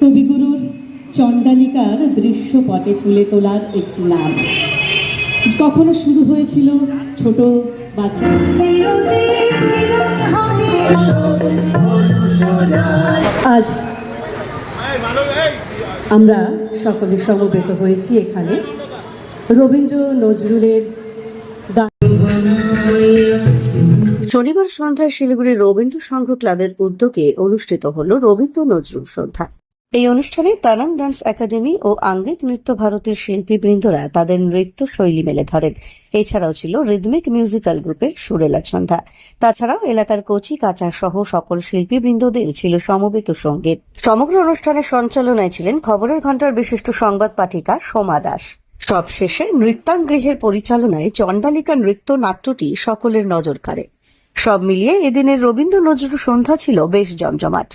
কবিগুরুর চণ্ডালিকার দৃশ্যপটে ফুলে তোলার একটি নাম। কখনো শুরু হয়েছিল ছোট বাচ্চা। আজ আমরা সকলে সমবেত হয়েছি এখানে। রবীন্দ্র নজরুলের শনিবার সন্ধ্যায় শিলিগুড়ির রবীন্দ্র সংঘ ক্লাবের উদ্যোগে অনুষ্ঠিত হল রবীন্দ্র নজরুল সন্ধ্যা। এই অনুষ্ঠানে তারাং ডান্স একাডেমি ও আঙ্গিক নৃত্য ভারতের শিল্পীবৃন্দরা তাদের নৃত্য শৈলী মেলে ধরেন। এছাড়াও ছিল রিদমিক মিউজিক্যাল গ্রুপের সুরেলা সন্ধ্যা তাছাড়াও এলাকার কচি কাঁচা সহ সকল শিল্পীবৃন্দদের ছিল সমবেত সংগীত। সমগ্র অনুষ্ঠানের সঞ্চালনায় ছিলেন খবরের ঘণ্টার বিশিষ্ট সংবাদ পাঠিকা সোমা দাস। সব শেষে নৃত্যাঙ্গৃহের পরিচালনায় চণ্ডালিকা নৃত্য নাট্যটি সকলের নজর কাড়ে। সব মিলিয়ে এদিনের রবীন্দ্র নজরুল সন্ধ্যা ছিল বেশ জমজমাট।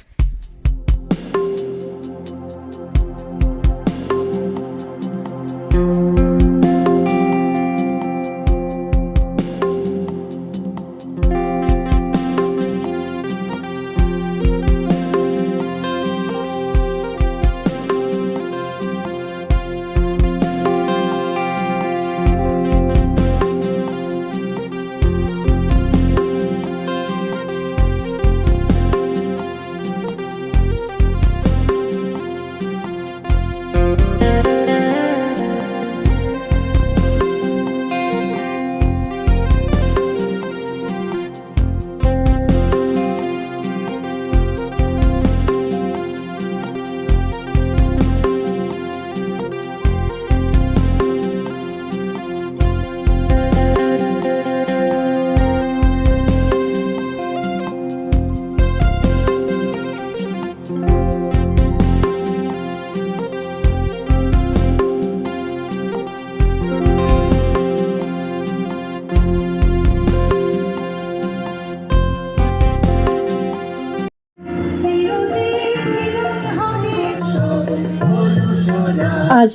আজ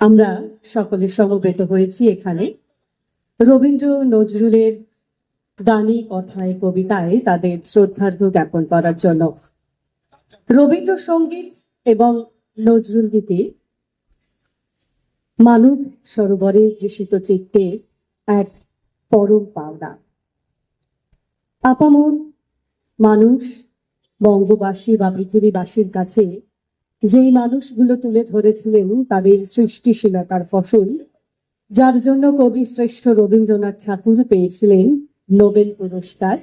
আমরা সকলে সমবেত হয়েছি এখানে। রবীন্দ্র নজরুলের গানে কথায় কবিতায় তাদের শ্রদ্ধার্ঘ জ্ঞাপন করার জন্য রবীন্দ্র সংগীত এবং নজরুল গীতি মানব সরোবরে দৃশিত চিত্তে এক পরম পাওনা। আপামর মানুষ বঙ্গবাসী বা পৃথিবীবাসীর কাছে যেই মানুষগুলো তুলে ধরেছিলেন তাদের সৃষ্টিশীলতার ফসল, যার জন্য কবি শ্রেষ্ঠ রবীন্দ্রনাথ ঠাকুর পেয়েছিলেন নোবেল পুরস্কার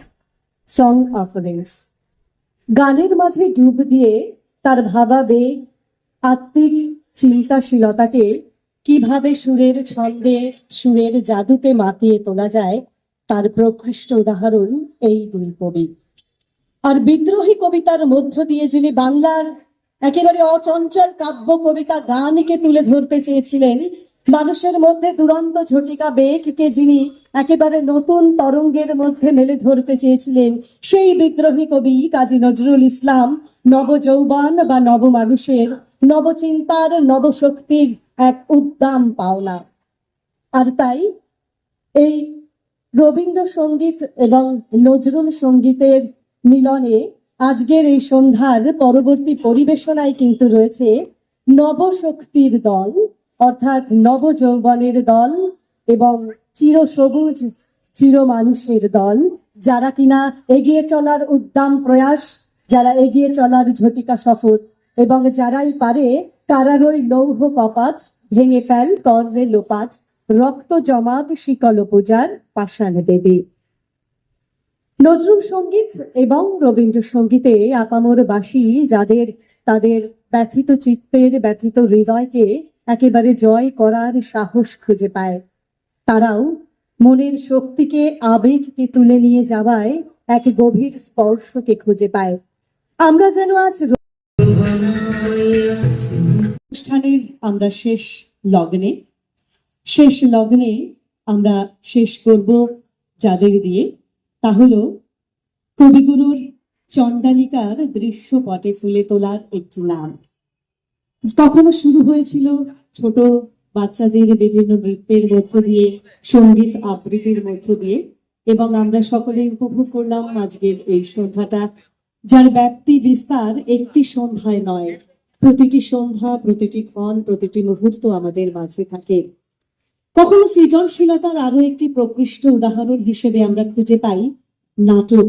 সং অফারেন্স গানের মাঝে ডুব দিয়ে তার ভাবাবেগ আত্মিক চিন্তাশীলতাকে কীভাবে সুরের ছন্দে, সুরের জাদুতে মাতিয়ে তোলা যায়, তার প্রকৃষ্ট উদাহরণ এই দুই কবি। আর বিদ্রোহী কবিতার মধ্য দিয়ে যিনি বাংলার একেবারে অচঞ্চল কাব্য কবিতা গানকে তুলে ধরতে চেয়েছিলেন মানুষের মধ্যে দুরন্ত ঝটিকা বেগকে যিনি একেবারে নতুন তরঙ্গের মধ্যে মেলে ধরতে চেয়েছিলেন, সেই বিদ্রোহী কবি কাজী নজরুল ইসলাম, নবযৌবন বা নব মানুষের নবচিন্তার নবশক্তির এক উদ্দাম পাওনা। আর তাই এই রবীন্দ্রসঙ্গীত এবং নজরুল সঙ্গীতের মিলনে আজকের এই সন্ধ্যার পরবর্তী পরিবেশনায় কিন্তু রয়েছে নবশক্তির দল, অর্থাৎ নবযৌবনের দল এবং চিরসবুজ চির মানুষের দল, যারা কিনা এগিয়ে চলার উদ্দাম প্রয়াস, যারা এগিয়ে চলার ঝটিকা শপথ এবং যারাই পারে কারারই লৌহ কপাট ভেঙে ফেল কর্ণে লোপাট, রক্ত জমাট শিকল পূজার পাষাণ দেবী নজরুল সংগীত এবং রবীন্দ্রসঙ্গীতে আপামর বাসী যাদের, তাদের ব্যথিত চিত্তের ব্যথিত হৃদয়কে একেবারে জয় করার সাহস খুঁজে পায়। তারাও মনের শক্তিকে আবেগকে তুলে নিয়ে যাওয়ায় এক গভীর স্পর্শকে খুঁজে পায়। আমরা যেন আজ অনুষ্ঠানের আমরা শেষ লগ্নে শেষ লগ্নে আমরা শেষ করব যাদের দিয়ে। তা হলো কবিগুরুর চণ্ডালিকার দৃশ্যপটে ফুলে তোলার একটি নাম। কখনো শুরু হয়েছিল ছোট বাচ্চাদের বিভিন্ন নৃত্যের মধ্য দিয়ে, সংগীত আবৃত্তির মধ্য দিয়ে, এবং আমরা সকলেই উপভোগ করলাম আজকের এই সন্ধ্যাটা, যার ব্যাপ্তি বিস্তার একটি সন্ধ্যায় নয়। প্রতিটি সন্ধ্যা, প্রতিটি ক্ষণ, প্রতিটি মুহূর্ত আমাদের মাঝে থাকে। কখনো সৃজনশীলতার আরও একটি প্রকৃষ্ট উদাহরণ হিসেবে আমরা খুঁজে পাই নাটক।